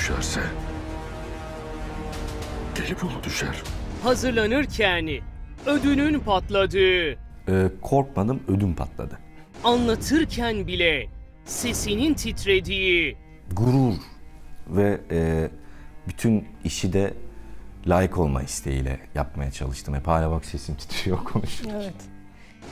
düşerse Gelibolu düşer. Hazırlanırken ödünün patladığı, Ee, korkmadım, ödüm patladı. anlatırken bile sesinin titrediği, Gurur ve e, bütün işi de layık olma isteğiyle yapmaya çalıştım. Hep hala bak sesim titriyor konuşurken. Evet.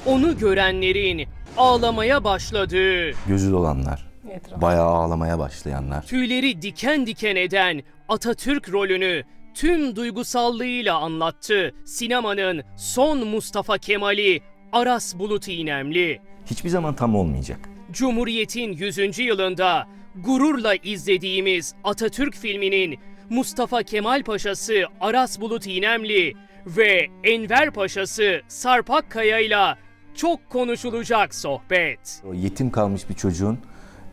onu görenlerin ağlamaya başladığı, Gözü dolanlar, Etraf. bayağı ağlamaya başlayanlar. tüyleri diken diken eden Atatürk rolünü tüm duygusallığıyla anlattı sinemanın son Mustafa Kemal'i Aras Bulut İynemli. Hiçbir zaman tam olmayacak. Cumhuriyet'in 100. yılında gururla izlediğimiz Atatürk filminin Mustafa Kemal Paşası Aras Bulut İynemli ve Enver Paşası Sarp Akkaya ile çok konuşulacak sohbet. O yetim kalmış bir çocuğun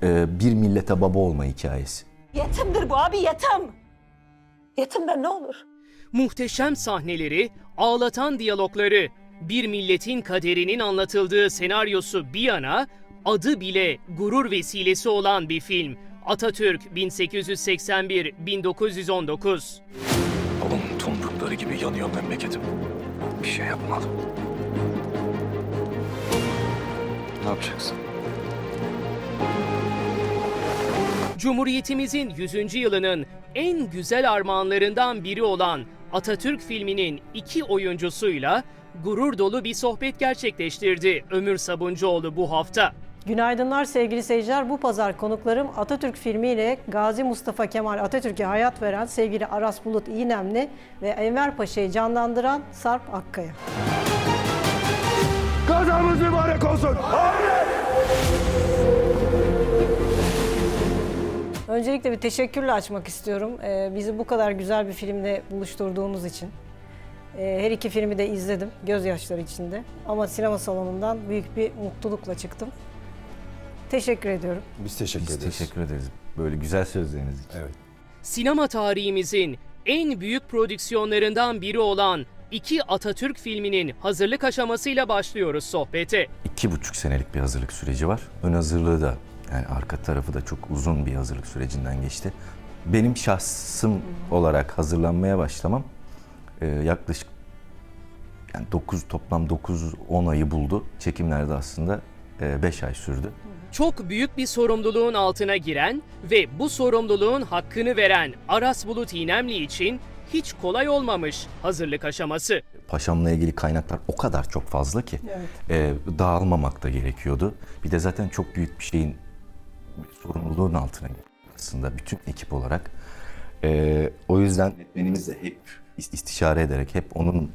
e, bir millete baba olma hikayesi. Yetimdir bu abi yetim. Yetimden ne olur? Muhteşem sahneleri, ağlatan diyalogları, bir milletin kaderinin anlatıldığı senaryosu bir yana, adı bile gurur vesilesi olan bir film. Atatürk 1881-1919. Babamın tomrukları gibi yanıyor memleketim. Bir şey yapmalım. Ne yapacaksın? Cumhuriyetimizin 100. yılının en güzel armağanlarından biri olan Atatürk filminin iki oyuncusuyla gurur dolu bir sohbet gerçekleştirdi Ömür Sabuncuoğlu bu hafta. Günaydınlar sevgili seyirciler. Bu pazar konuklarım Atatürk filmiyle Gazi Mustafa Kemal Atatürk'e hayat veren sevgili Aras Bulut İynemli ve Enver Paşa'yı canlandıran Sarp Akkaya. Kazamız mübarek olsun. Öncelikle bir teşekkürle açmak istiyorum. Ee, bizi bu kadar güzel bir filmle buluşturduğunuz için. Ee, her iki filmi de izledim gözyaşları içinde. Ama sinema salonundan büyük bir mutlulukla çıktım. Teşekkür ediyorum. Biz teşekkür Biz ederiz. teşekkür ederiz böyle güzel sözleriniz için. Evet. Sinema tarihimizin en büyük prodüksiyonlarından biri olan iki Atatürk filminin hazırlık aşamasıyla başlıyoruz sohbete. İki buçuk senelik bir hazırlık süreci var. Ön hazırlığı da yani arka tarafı da çok uzun bir hazırlık sürecinden geçti. Benim şahsım olarak hazırlanmaya başlamam e, yaklaşık yani 9 toplam 9-10 ayı buldu. Çekimlerde aslında 5 ay sürdü. Çok büyük bir sorumluluğun altına giren ve bu sorumluluğun hakkını veren Aras Bulut İynemli için hiç kolay olmamış hazırlık aşaması. Paşamla ilgili kaynaklar o kadar çok fazla ki e, dağılmamak da gerekiyordu. Bir de zaten çok büyük bir şeyin sorumluluğun altına girdik aslında bütün ekip olarak. E, o yüzden yönetmenimiz de hep is- istişare ederek hep onun e,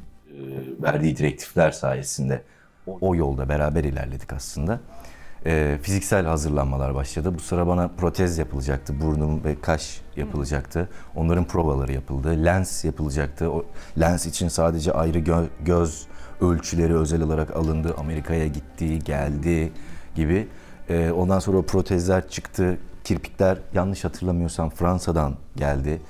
verdiği direktifler sayesinde o, o yolda beraber ilerledik aslında. E, fiziksel hazırlanmalar başladı. Bu sıra bana protez yapılacaktı. Burnum ve kaş yapılacaktı. Onların provaları yapıldı. Lens yapılacaktı. O lens için sadece ayrı gö- göz ölçüleri özel olarak alındı. Amerika'ya gitti, geldi gibi. E, ondan sonra o protezler çıktı. Kirpikler yanlış hatırlamıyorsam Fransa'dan geldi.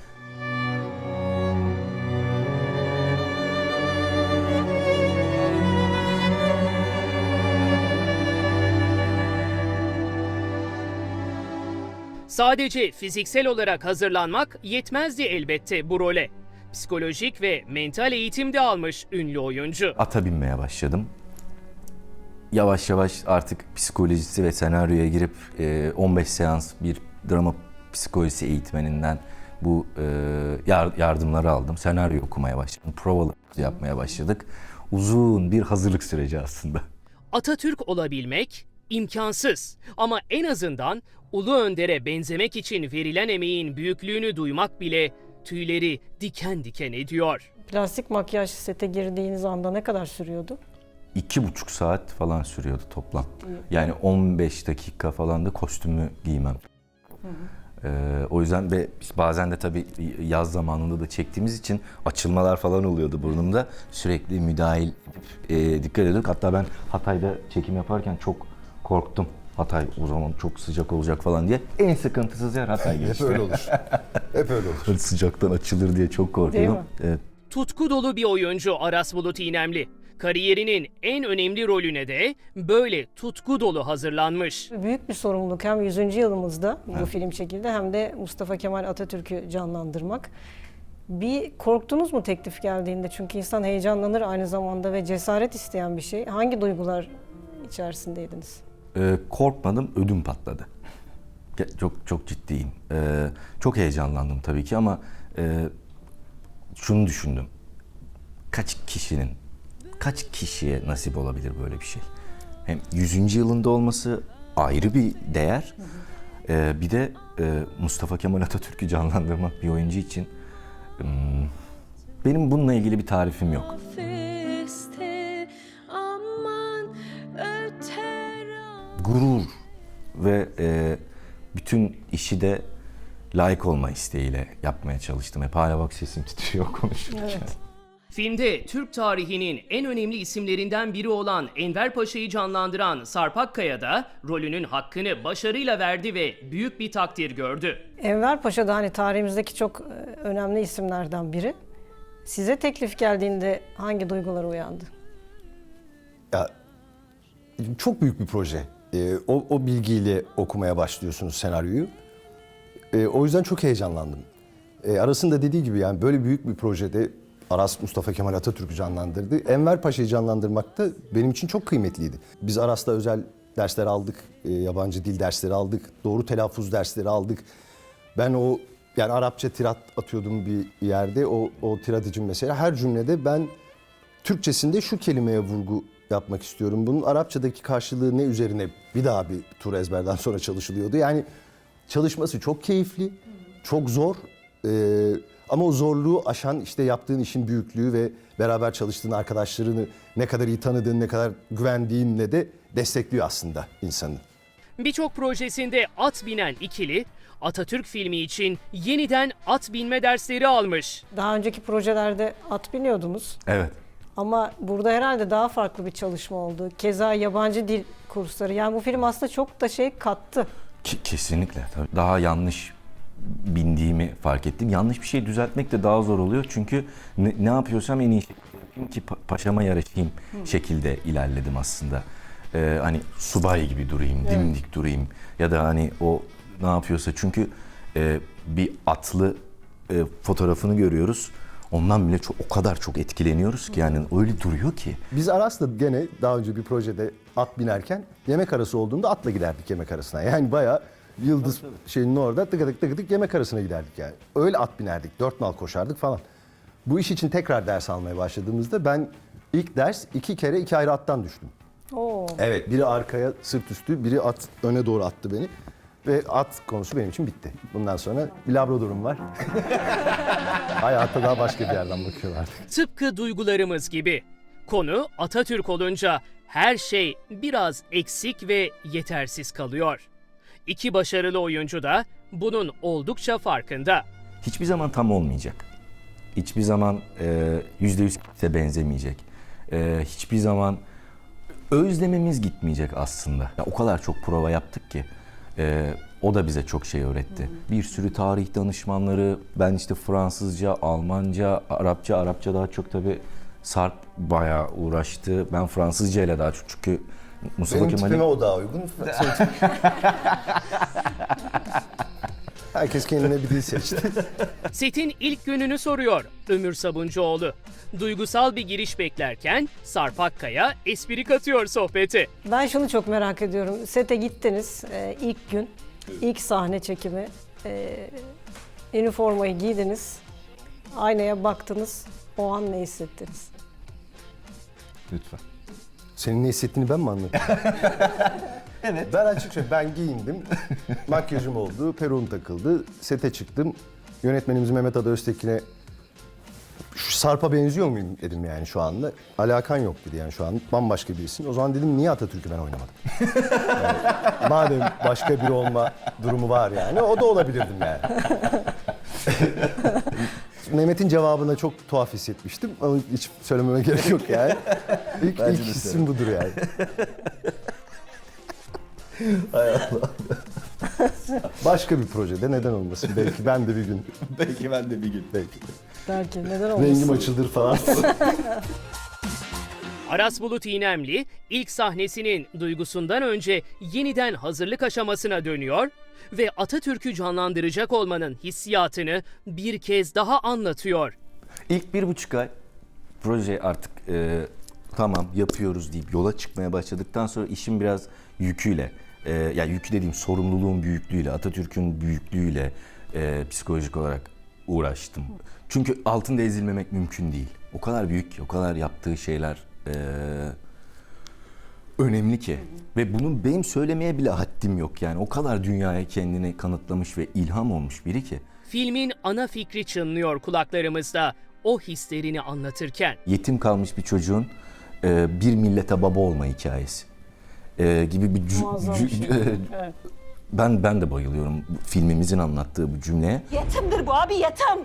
Sadece fiziksel olarak hazırlanmak yetmezdi elbette bu role. Psikolojik ve mental eğitim de almış ünlü oyuncu. ata binmeye başladım. Yavaş yavaş artık psikolojisi ve senaryoya girip e, 15 seans bir drama psikolojisi eğitmeninden bu e, yar- yardımları aldım. Senaryo okumaya başladım. Provalı yapmaya başladık. Uzun bir hazırlık süreci aslında. Atatürk olabilmek imkansız ama en azından Ulu Önder'e benzemek için verilen emeğin büyüklüğünü duymak bile tüyleri diken diken ediyor. Plastik makyaj sete girdiğiniz anda ne kadar sürüyordu? İki buçuk saat falan sürüyordu toplam. Yani 15 dakika falan da kostümü giymem. Ee, o yüzden ve biz bazen de tabii yaz zamanında da çektiğimiz için açılmalar falan oluyordu burnumda. Sürekli müdahil edip e, dikkat ediyorduk. Hatta ben Hatay'da çekim yaparken çok korktum. Hatay o zaman çok sıcak olacak falan diye. En sıkıntısız yer Hatay Hep geçti. öyle olur. Hep öyle olur. Sıcaktan açılır diye çok korkuyordum. mi? Evet. Tutku dolu bir oyuncu Aras Bulut İynemli. Kariyerinin en önemli rolüne de böyle tutku dolu hazırlanmış. Büyük bir sorumluluk hem 100. yılımızda bu film çekildi hem de Mustafa Kemal Atatürk'ü canlandırmak. Bir korktunuz mu teklif geldiğinde? Çünkü insan heyecanlanır aynı zamanda ve cesaret isteyen bir şey. Hangi duygular içerisindeydiniz? Ee, korkmadım, ödüm patladı. Çok çok ciddiyim. Ee, çok heyecanlandım tabii ki ama e, şunu düşündüm. Kaç kişinin, kaç kişiye nasip olabilir böyle bir şey? Hem 100. yılında olması ayrı bir değer. Ee, bir de e, Mustafa Kemal Atatürk'ü canlandırmak bir oyuncu için hmm, benim bununla ilgili bir tarifim yok. Gurur ve e, bütün işi de layık olma isteğiyle yapmaya çalıştım. Hep hala bak sesim titriyor konuşurken. Filmde Türk tarihinin en önemli isimlerinden biri olan Enver Paşa'yı canlandıran Sarp Akkaya da rolünün hakkını başarıyla verdi ve büyük bir takdir gördü. Enver Paşa da hani tarihimizdeki çok e, önemli isimlerden biri. Size teklif geldiğinde hangi duygular uyandı? Ya çok büyük bir proje. Ee, o, o bilgiyle okumaya başlıyorsunuz senaryoyu. Ee, o yüzden çok heyecanlandım. Ee, arasında dediği gibi yani böyle büyük bir projede Aras Mustafa Kemal Atatürk'ü canlandırdı. Enver Paşa'yı canlandırmak da benim için çok kıymetliydi. Biz Aras'ta özel dersler aldık, e, yabancı dil dersleri aldık, doğru telaffuz dersleri aldık. Ben o yani Arapça tirat atıyordum bir yerde. O, o tirat için mesela her cümlede ben Türkçesinde şu kelimeye vurgu yapmak istiyorum. Bunun Arapçadaki karşılığı ne üzerine bir daha bir tur ezberden sonra çalışılıyordu. Yani çalışması çok keyifli, çok zor. Ee, ama o zorluğu aşan işte yaptığın işin büyüklüğü ve beraber çalıştığın arkadaşlarını ne kadar iyi tanıdığın, ne kadar güvendiğinle de destekliyor aslında insanı. Birçok projesinde at binen ikili Atatürk filmi için yeniden at binme dersleri almış. Daha önceki projelerde at biniyordunuz. Evet. Ama burada herhalde daha farklı bir çalışma oldu. Keza yabancı dil kursları. Yani bu film aslında çok da şey kattı. Ki- kesinlikle. Tabii. Daha yanlış bindiğimi fark ettim. Yanlış bir şey düzeltmek de daha zor oluyor. Çünkü ne, ne yapıyorsam en iyi şekilde yapayım ki pa- paşama yaraşayım şekilde ilerledim aslında. Ee, hani subay gibi durayım, dimdik durayım ya da hani o ne yapıyorsa çünkü e, bir atlı e, fotoğrafını görüyoruz. Ondan bile çok o kadar çok etkileniyoruz ki yani öyle duruyor ki. Biz Aras'la gene daha önce bir projede at binerken yemek arası olduğunda atla giderdik yemek arasına. Yani bayağı Yıldız şeyinin orada tıkıdık tıkıdık yemek arasına giderdik yani. Öyle at binerdik, dört nal koşardık falan. Bu iş için tekrar ders almaya başladığımızda ben ilk ders iki kere iki ayrı attan düştüm. Oo. Evet, biri arkaya sırt üstü, biri at öne doğru attı beni. Ve at konusu benim için bitti. Bundan sonra bir labradorum var. Hayata daha başka bir yerden bakıyorlar. Tıpkı duygularımız gibi. Konu Atatürk olunca her şey biraz eksik ve yetersiz kalıyor. İki başarılı oyuncu da bunun oldukça farkında. hiçbir zaman tam olmayacak. Hiçbir zaman e, yüzde yüz kimse benzemeyecek. E, hiçbir zaman özlememiz gitmeyecek aslında. Ya, o kadar çok prova yaptık ki e, o da bize çok şey öğretti. Bir sürü tarih danışmanları, ben işte Fransızca, Almanca, Arapça, Arapça daha çok tabii Sarp bayağı uğraştı. Ben Fransızca ile daha çok çünkü Mustafa Benim Kemal'in tipime o daha uygun. Herkes kendine bir dil seçti. Setin ilk gününü soruyor Ömür Sabuncuoğlu. Duygusal bir giriş beklerken Sarp Akkaya espri katıyor sohbete. Ben şunu çok merak ediyorum. Sete gittiniz e, ilk gün, ilk sahne çekimi. E, üniformayı giydiniz, aynaya baktınız. O an ne hissettiniz? lütfen. Senin ne hissettiğini ben mi anlatayım? evet. Ben açıkça ben giyindim. Makyajım oldu, peruğum takıldı. Sete çıktım. Yönetmenimiz Mehmet Ada Öztekin'e şu Sarp'a benziyor muyum dedim yani şu anda. Alakan yok dedi yani şu an. Bambaşka birisin. O zaman dedim niye Atatürk'ü ben oynamadım? Yani, madem başka biri olma durumu var yani o da olabilirdim yani. Mehmet'in cevabına çok tuhaf hissetmiştim ama hiç söylememe gerek yok yani. İlk, ilk hissim budur yani. Başka bir projede neden olmasın? Belki ben de bir gün. Belki ben de bir gün. Belki. Belki neden olmasın? Rengim açılır falan. Aras Bulut İynemli ilk sahnesinin duygusundan önce yeniden hazırlık aşamasına dönüyor ve Atatürk'ü canlandıracak olmanın hissiyatını bir kez daha anlatıyor. İlk bir buçuk ay proje artık e, tamam yapıyoruz deyip yola çıkmaya başladıktan sonra işin biraz yüküyle, e, ya yükü dediğim sorumluluğun büyüklüğüyle, Atatürk'ün büyüklüğüyle e, psikolojik olarak uğraştım. Çünkü altında ezilmemek mümkün değil. O kadar büyük ki, o kadar yaptığı şeyler e, önemli ki. Ve bunu benim söylemeye bile haddim yok yani. O kadar dünyaya kendini kanıtlamış ve ilham olmuş biri ki. Filmin ana fikri çınlıyor kulaklarımızda o hislerini anlatırken. yetim kalmış bir çocuğun e, bir millete baba olma hikayesi e, gibi bir cü- Muazzam cü- bir şey. e, Evet. ben ben de bayılıyorum bu filmimizin anlattığı bu cümleye. Yetimdir bu abi yetim.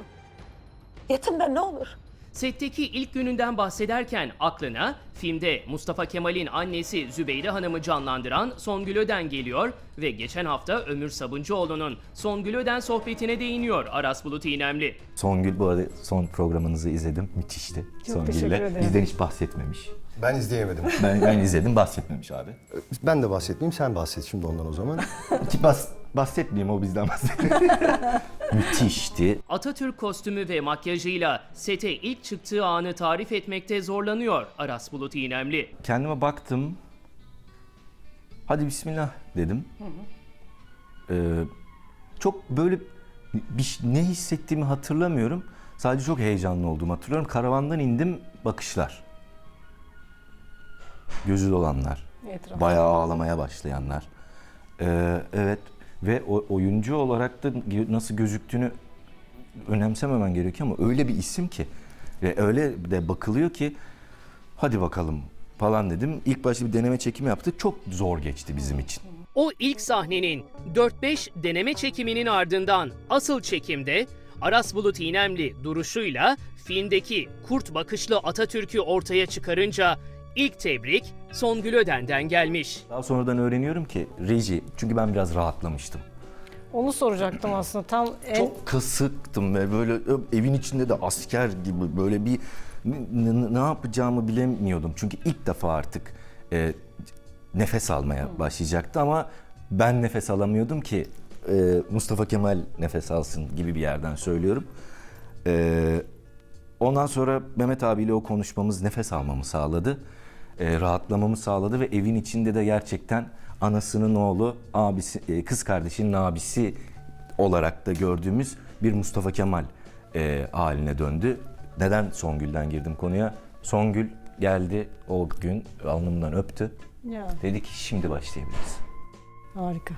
Yetimden ne olur? Setteki ilk gününden bahsederken aklına filmde Mustafa Kemal'in annesi Zübeyde Hanım'ı canlandıran Songül Öden geliyor ve geçen hafta Ömür Sabuncuoğlu'nun Songül Öden sohbetine değiniyor Aras Bulut İynemli. Songül bu arada son programınızı izledim. Müthişti. Çok teşekkür ederim. Bizden hiç bahsetmemiş. Ben izleyemedim. Ben, ben izledim bahsetmemiş abi. Ben de bahsetmeyeyim, sen bahset şimdi ondan o zaman. Hiç bas, bahsetmeyeyim o bizden bahsediyor. Müthişti. Atatürk kostümü ve makyajıyla sete ilk çıktığı anı tarif etmekte zorlanıyor Aras Bulut İynemli. Kendime baktım. Hadi bismillah dedim. Ee, çok böyle bir, ne hissettiğimi hatırlamıyorum. Sadece çok heyecanlı olduğumu hatırlıyorum. Karavandan indim bakışlar. Gözü dolanlar. Etraf. Bayağı ağlamaya başlayanlar. Ee, evet ve o, oyuncu olarak da nasıl gözüktüğünü önemsememen gerekiyor ama öyle bir isim ki ve öyle de bakılıyor ki hadi bakalım falan dedim. İlk başta bir deneme çekimi yaptık. Çok zor geçti bizim için. O ilk sahnenin 4-5 deneme çekiminin ardından asıl çekimde Aras Bulut İynemli duruşuyla filmdeki kurt bakışlı Atatürk'ü ortaya çıkarınca ilk tebrik Songül Öden'den gelmiş. Daha sonradan öğreniyorum ki reji çünkü ben biraz rahatlamıştım. Onu soracaktım aslında. Tam en Çok kasıktım ve böyle evin içinde de asker gibi böyle bir n- n- ne yapacağımı bilemiyordum. Çünkü ilk defa artık e, nefes almaya başlayacaktı ama ben nefes alamıyordum ki e, Mustafa Kemal nefes alsın gibi bir yerden söylüyorum. E, ondan sonra Mehmet abiyle o konuşmamız nefes almamı sağladı. E, rahatlamamı sağladı ve evin içinde de gerçekten anasının oğlu, abisi, e, kız kardeşinin abisi olarak da gördüğümüz bir Mustafa Kemal e, haline döndü. Neden Songül'den girdim konuya? Songül geldi o gün alnımdan öptü. ya, Dedi ki şimdi başlayabiliriz. harika.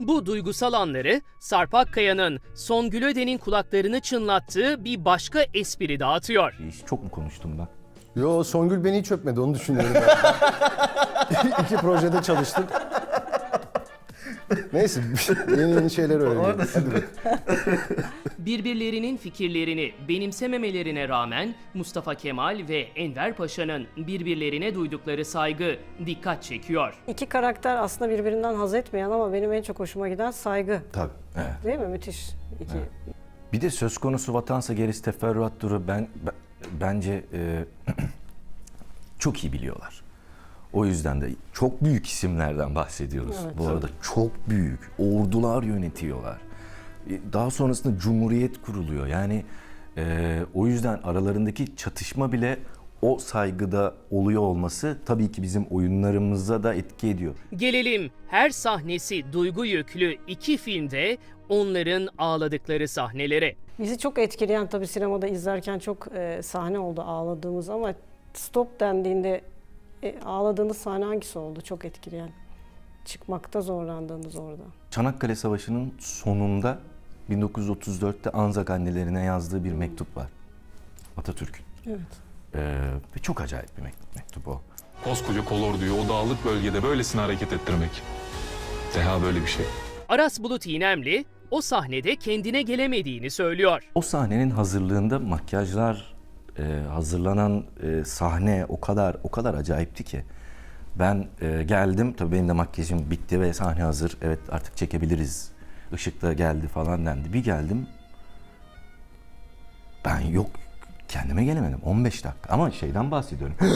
Bu duygusal anları Sarp Akkaya'nın Songül Öden'in kulaklarını çınlattığı bir başka espri dağıtıyor. Çok mu konuştum ben? Yo Songül beni hiç öpmedi onu düşünüyorum ben. İki projede çalıştık. Neyse yeni yeni şeyler öğreniyorum. Hadi. Birbirlerinin fikirlerini benimsememelerine rağmen Mustafa Kemal ve Enver Paşa'nın birbirlerine duydukları saygı dikkat çekiyor. İki karakter aslında birbirinden haz etmeyen ama benim en çok hoşuma giden saygı. Tabii. Değil mi? Müthiş. İki. Bir de söz konusu vatansa gerisi teferruat duru ben, ben- bence e, çok iyi biliyorlar. O yüzden de çok büyük isimlerden bahsediyoruz. Evet. Bu arada çok büyük ordular yönetiyorlar. E, Daha sonrasında cumhuriyet kuruluyor. Yani e, o yüzden aralarındaki çatışma bile o saygıda oluyor olması tabii ki bizim oyunlarımıza da etki ediyor. Gelelim her sahnesi duygu yüklü iki filmde onların ağladıkları sahnelere. Bizi çok etkileyen tabii sinemada izlerken çok e, sahne oldu ağladığımız ama stop dendiğinde e, ağladığınız sahne hangisi oldu çok etkileyen? Çıkmakta zorlandığınız orada. Çanakkale Savaşı'nın sonunda 1934'te Anzak annelerine yazdığı bir mektup var. Atatürk'ün. Evet. Ee, ve çok acayip bir mektup, mektup o. Koskoca kolorduyu o dağlık bölgede böylesine hareket ettirmek. Deha böyle bir şey. Aras Bulut İynemli o sahnede kendine gelemediğini söylüyor. O sahnenin hazırlığında makyajlar, e, hazırlanan e, sahne o kadar o kadar acayipti ki. Ben e, geldim, tabii benim de makyajım bitti ve sahne hazır. Evet artık çekebiliriz. Işık da geldi falan dendi. Bir geldim, ben yok kendime gelemedim 15 dakika ama şeyden bahsediyorum.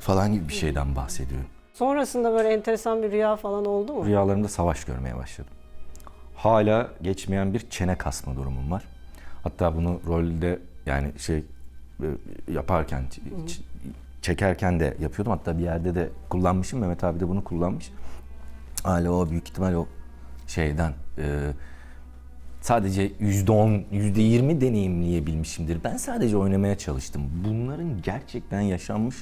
falan gibi bir şeyden bahsediyorum. Sonrasında böyle enteresan bir rüya falan oldu mu? Rüyalarımda savaş görmeye başladım. Hala geçmeyen bir çene kasma durumum var. Hatta bunu rolde yani şey e, yaparken, çekerken de yapıyordum. Hatta bir yerde de kullanmışım. Mehmet abi de bunu kullanmış. Hala o büyük ihtimal o şeyden e, sadece yüzde on, yüzde yirmi deneyimleyebilmişimdir. Ben sadece oynamaya çalıştım. Bunların gerçekten yaşanmış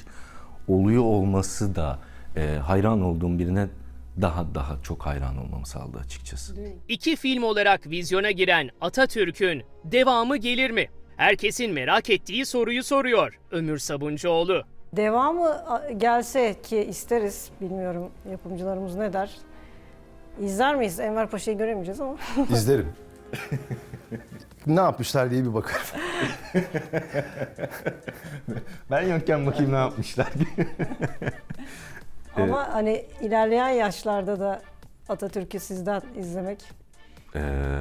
oluyor olması da e, hayran olduğum birine daha daha çok hayran olmamı sağladı açıkçası. İki film olarak vizyona giren Atatürk'ün devamı gelir mi? Herkesin merak ettiği soruyu soruyor Ömür Sabuncuoğlu. Devamı gelse ki isteriz, bilmiyorum yapımcılarımız ne der. İzler miyiz? Enver Paşa'yı göremeyeceğiz ama. İzlerim. ne yapmışlar diye bir bakarım. Ben yokken bakayım ne yapmışlar diye. ama hani ilerleyen yaşlarda da Atatürk'ü sizden izlemek Ee,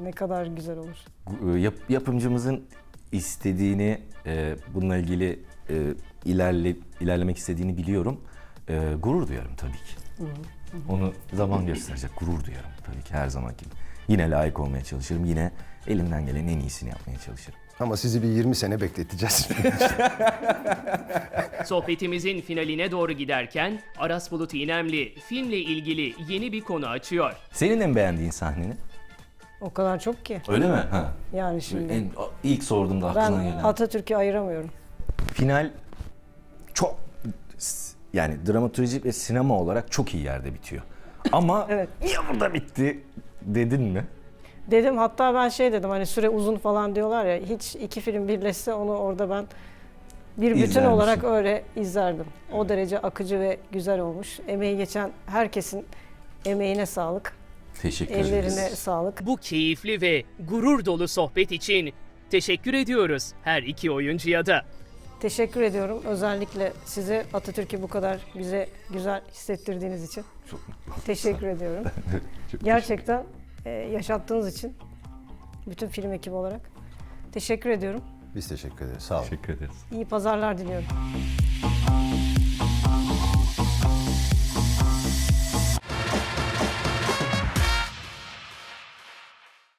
ne kadar güzel olur. gu- yap- yapımcımızın istediğini, e, bununla ilgili e, ilerle, ilerlemek istediğini biliyorum. E, gurur duyarım tabii ki. Onu zaman gösterecek. Gurur duyarım tabii ki her zaman gibi. Yine layık olmaya çalışırım. Yine elimden gelen en iyisini yapmaya çalışırım. Ama sizi bir 20 sene bekleteceğiz. Sohbetimizin finaline doğru giderken Aras Bulut İynemli filmle ilgili yeni bir konu açıyor. Senin en beğendiğin sahneni? O kadar çok ki. Öyle mi? Ha. Yani şimdi En, ilk sorduğumda ben aklına gelen. Atatürk'ü ayıramıyorum. Final çok yani dramaturji ve sinema olarak çok iyi yerde bitiyor. Ama Evet. niye burada bitti dedin mi? Dedim hatta ben şey dedim hani süre uzun falan diyorlar ya hiç iki film birleşse onu orada ben bir bütün İzler misin? olarak öyle izlerdim. O derece akıcı ve güzel olmuş. Emeği geçen herkesin emeğine sağlık, Teşekkür ellerine ederiz. sağlık. Bu keyifli ve gurur dolu sohbet için teşekkür ediyoruz her iki oyuncuya da. Teşekkür ediyorum. Özellikle size Atatürk'ü bu kadar bize güzel hissettirdiğiniz için. Çok mutlu. Teşekkür ediyorum. Gerçekten e, yaşattığınız için bütün film ekibi olarak teşekkür ediyorum. Biz teşekkür ederiz. Sağ olun. Teşekkür ederiz. İyi pazarlar diliyorum.